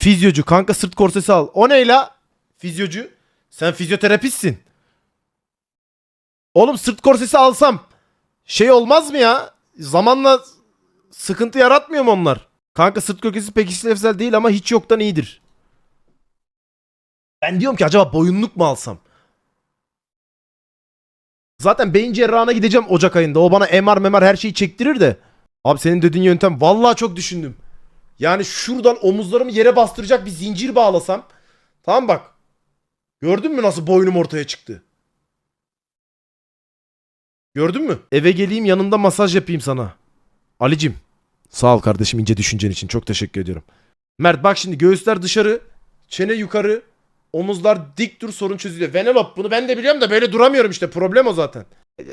Fizyocu kanka sırt korsesi al. O ne la? Fizyocu. Sen fizyoterapistsin. Oğlum sırt korsesi alsam şey olmaz mı ya? Zamanla sıkıntı yaratmıyor mu onlar? Kanka sırt korsesi pek işlevsel değil ama hiç yoktan iyidir. Ben diyorum ki acaba boyunluk mu alsam? Zaten beyin cerrahına gideceğim Ocak ayında. O bana MR memar her şeyi çektirir de. Abi senin dediğin yöntem vallahi çok düşündüm. Yani şuradan omuzlarımı yere bastıracak bir zincir bağlasam. Tamam bak. Gördün mü nasıl boynum ortaya çıktı? Gördün mü? Eve geleyim yanında masaj yapayım sana. Alicim. Sağ ol kardeşim ince düşüncen için. Çok teşekkür ediyorum. Mert bak şimdi göğüsler dışarı. Çene yukarı. Omuzlar dik dur sorun çözülüyor. Vanellope bunu ben de biliyorum da böyle duramıyorum işte. Problem o zaten.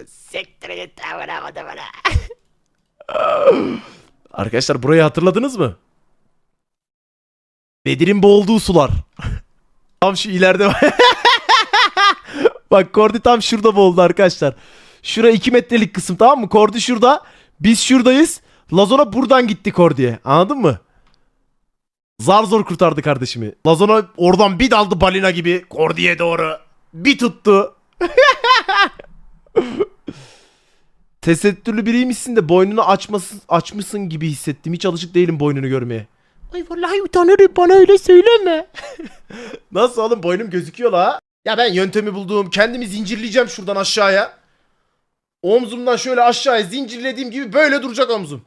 Siktir git amına. Arkadaşlar burayı hatırladınız mı? Bedir'in boğulduğu sular. tam şu ileride Bak Kordi tam şurada boğuldu arkadaşlar. Şura 2 metrelik kısım tamam mı? Kordi şurada. Biz şuradayız. Lazona buradan gitti Kordi'ye. Anladın mı? Zar zor kurtardı kardeşimi. Lazona oradan bir daldı balina gibi Kordi'ye doğru. Bir tuttu. Tesettürlü biriymişsin de boynunu açmasın, açmışsın gibi hissettim. Hiç alışık değilim boynunu görmeye. Ay vallahi utanırım bana öyle söyleme. Nasıl oğlum boynum gözüküyor la? Ya ben yöntemi buldum. Kendimi zincirleyeceğim şuradan aşağıya. Omzumdan şöyle aşağıya zincirlediğim gibi böyle duracak omzum.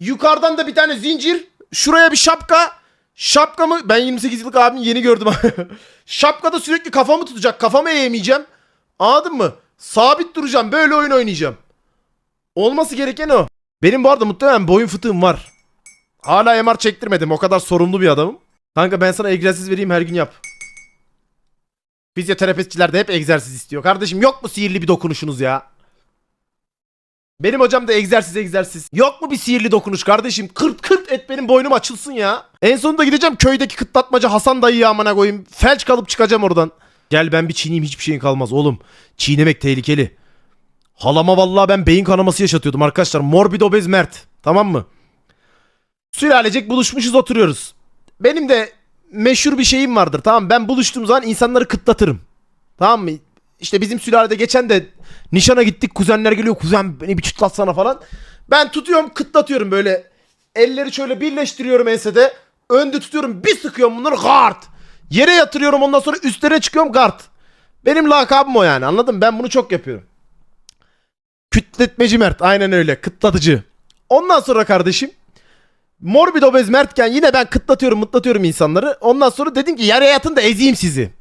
Yukarıdan da bir tane zincir. Şuraya bir şapka. Şapkamı ben 28 yıllık abimi yeni gördüm. Şapkada sürekli kafamı tutacak. Kafamı eğemeyeceğim. Anladın mı? Sabit duracağım. Böyle oyun oynayacağım. Olması gereken o. Benim bu arada muhtemelen boyun fıtığım var. Hala MR çektirmedim. O kadar sorumlu bir adamım. Kanka ben sana egzersiz vereyim her gün yap. Fizyoterapistçiler de hep egzersiz istiyor. Kardeşim yok mu sihirli bir dokunuşunuz ya? Benim hocam da egzersiz egzersiz. Yok mu bir sihirli dokunuş kardeşim? Kırt kırt et benim boynum açılsın ya. En sonunda gideceğim köydeki kıtlatmacı Hasan dayıya amına koyayım. Felç kalıp çıkacağım oradan. Gel ben bir çiğneyim hiçbir şeyin kalmaz oğlum. Çiğnemek tehlikeli. Halama vallahi ben beyin kanaması yaşatıyordum arkadaşlar. Morbid obez Mert. Tamam mı? Sülalecek buluşmuşuz oturuyoruz. Benim de meşhur bir şeyim vardır tamam? Ben buluştuğum zaman insanları kıtlatırım. Tamam mı? İşte bizim sülalede geçen de nişana gittik kuzenler geliyor kuzen beni bir çıtlatsana falan. Ben tutuyorum kıtlatıyorum böyle elleri şöyle birleştiriyorum ensede. Önde tutuyorum bir sıkıyorum bunları guard. Yere yatırıyorum ondan sonra üstlere çıkıyorum guard. Benim lakabım o yani anladın mı? Ben bunu çok yapıyorum. Kütletmeci Mert aynen öyle kıtlatıcı. Ondan sonra kardeşim Morbid obez Mertken yine ben kıtlatıyorum mıtlatıyorum insanları. Ondan sonra dedim ki yere yatın da ezeyim sizi.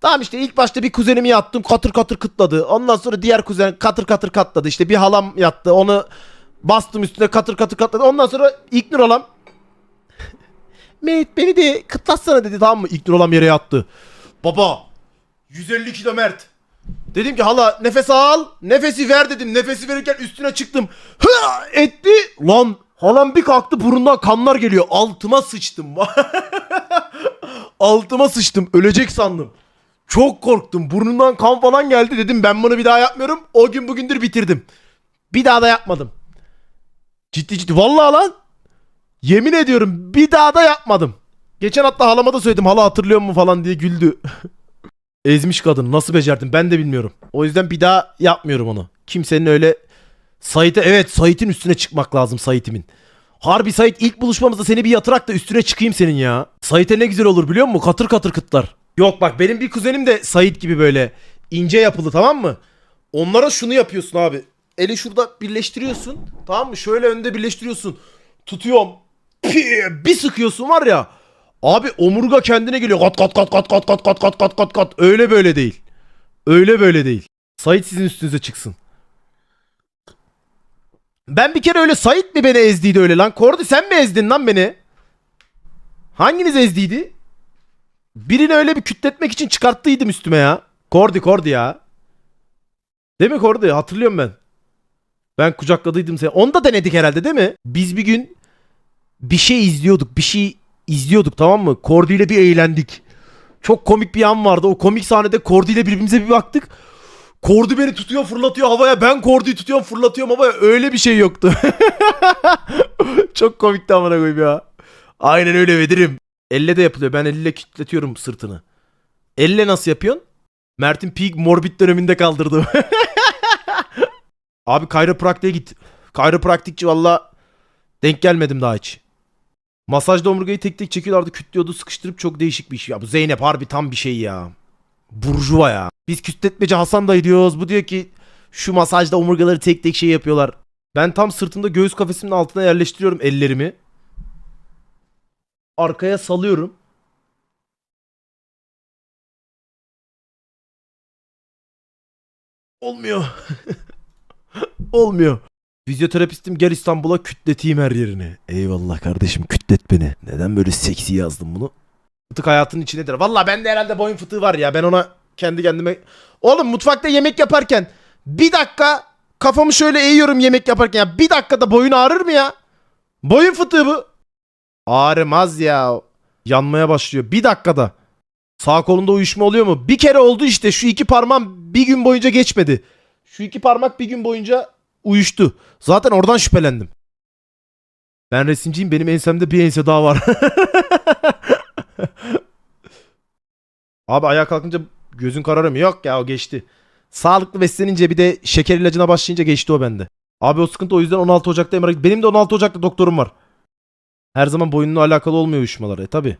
Tamam işte ilk başta bir kuzenimi yattım katır katır kıtladı. Ondan sonra diğer kuzen katır katır katladı. İşte bir halam yattı onu bastım üstüne katır katır katladı. Ondan sonra İlknur halam Mehmet beni de kıtlatsana dedi tamam mı? İlknur halam yere yattı. Baba 150 kilo Mert. Dedim ki hala nefes al. Nefesi ver dedim. Nefesi verirken üstüne çıktım. Hı etti. Lan halam bir kalktı burundan kanlar geliyor. Altıma sıçtım. Altıma sıçtım. Ölecek sandım. Çok korktum. Burnundan kan falan geldi. Dedim ben bunu bir daha yapmıyorum. O gün bugündür bitirdim. Bir daha da yapmadım. Ciddi ciddi. Vallahi lan. Yemin ediyorum bir daha da yapmadım. Geçen hatta halama da söyledim. Hala hatırlıyor mu falan diye güldü. Ezmiş kadın. Nasıl becerdin ben de bilmiyorum. O yüzden bir daha yapmıyorum onu. Kimsenin öyle Sait'e evet Sait'in üstüne çıkmak lazım Sait'imin. Harbi Sait ilk buluşmamızda seni bir yatırak da üstüne çıkayım senin ya. Sait'e ne güzel olur biliyor musun? Katır katır kıtlar. Yok bak benim bir kuzenim de Sait gibi böyle ince yapılı tamam mı? Onlara şunu yapıyorsun abi. Eli şurada birleştiriyorsun. Tamam mı? Şöyle önde birleştiriyorsun. Tutuyorum. Pi- Bir sıkıyorsun var ya. Abi omurga kendine geliyor. Kat kat kat kat kat kat kat kat kat kat kat. Öyle böyle değil. Öyle böyle değil. Sait sizin üstünüze çıksın. Ben bir kere öyle Sait mi beni ezdiydi öyle lan? Kordi sen mi ezdin lan beni? Hanginiz ezdiydi? Birini öyle bir kütletmek için çıkarttıydım üstüme ya. Kordi Kordi ya. Değil mi Kordi? Hatırlıyorum ben. Ben kucakladıydım seni. Onu da denedik herhalde değil mi? Biz bir gün bir şey izliyorduk. Bir şey izliyorduk tamam mı? Kordi ile bir eğlendik. Çok komik bir an vardı. O komik sahnede Kordi ile birbirimize bir baktık. Kordi beni tutuyor fırlatıyor havaya. Ben Kordi'yi tutuyorum fırlatıyorum havaya. Öyle bir şey yoktu. Çok komikti amına koyayım ya. Aynen öyle Vedir'im. Elle de yapılıyor. Ben elle kütletiyorum sırtını. Elle nasıl yapıyorsun? Mert'in peak morbid döneminde kaldırdım. Abi kayropraktiğe git. Kayropraktikçi valla denk gelmedim daha hiç. Masajda omurgayı tek tek çekiyorlardı kütlüyordu sıkıştırıp çok değişik bir iş. Ya bu Zeynep harbi tam bir şey ya. Burjuva ya. Biz kütletmeci Hasan dayı diyoruz. Bu diyor ki şu masajda omurgaları tek tek şey yapıyorlar. Ben tam sırtımda göğüs kafesimin altına yerleştiriyorum ellerimi. Arkaya salıyorum. Olmuyor. Olmuyor. Fizyoterapistim gel İstanbul'a kütleteyim her yerini. Eyvallah kardeşim kütlet beni. Neden böyle seksi yazdım bunu? Fıtık hayatının içindedir. Valla bende herhalde boyun fıtığı var ya. Ben ona kendi kendime... Oğlum mutfakta yemek yaparken bir dakika kafamı şöyle eğiyorum yemek yaparken. Ya bir dakikada boyun ağrır mı ya? Boyun fıtığı bu. Ağrımaz ya. Yanmaya başlıyor. Bir dakikada. Sağ kolunda uyuşma oluyor mu? Bir kere oldu işte. Şu iki parmağım bir gün boyunca geçmedi. Şu iki parmak bir gün boyunca uyuştu. Zaten oradan şüphelendim. Ben resimciyim. Benim ensemde bir ense daha var. Abi ayağa kalkınca gözün kararır mı? Yok ya o geçti. Sağlıklı beslenince bir de şeker ilacına başlayınca geçti o bende. Abi o sıkıntı o yüzden 16 Ocak'ta MR'a Benim de 16 Ocak'ta doktorum var. Her zaman boyunla alakalı olmuyor uyuşmalar. E tabi.